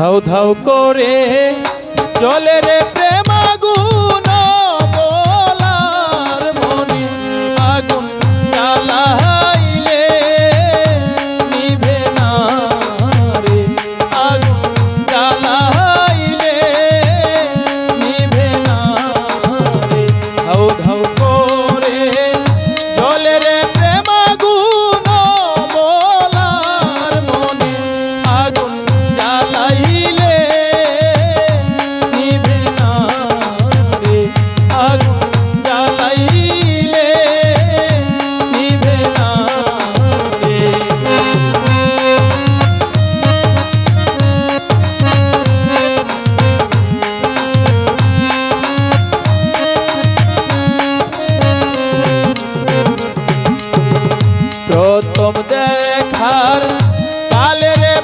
ধাও ধাও করে চলে রে প্রেম আগুন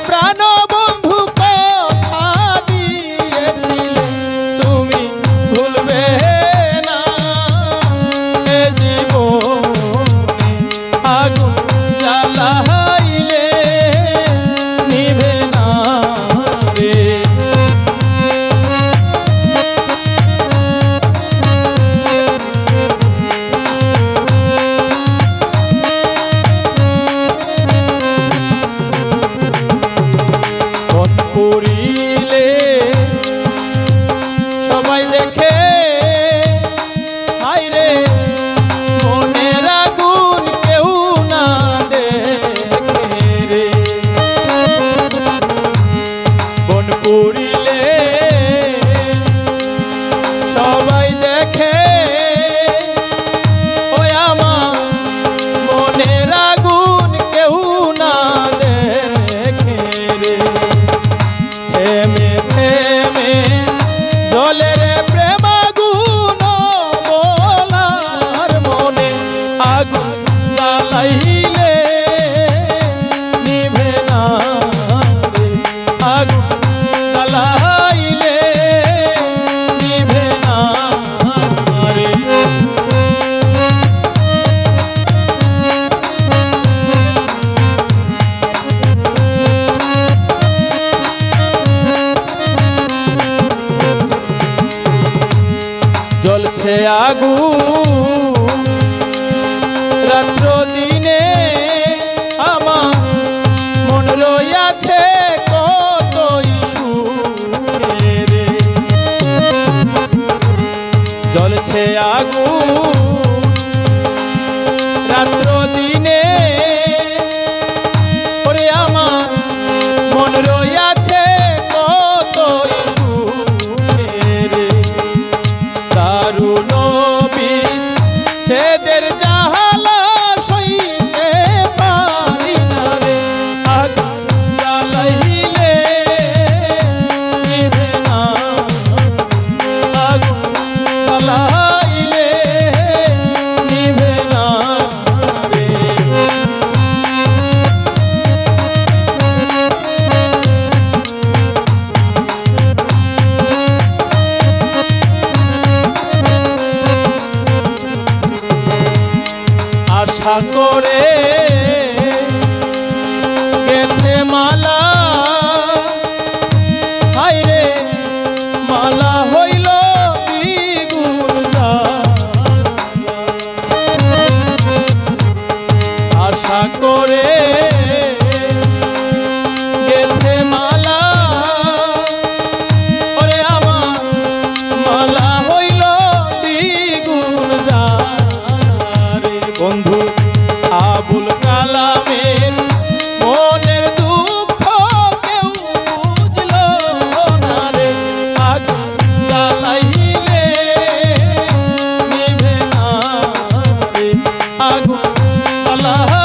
প্রাণ আগু রাত্র দিনে আমার মন রইয়াছে কতই সুরে আগু রাত্র দিনে ওরে আমার মন ছেদের করে আগুন জ্বালা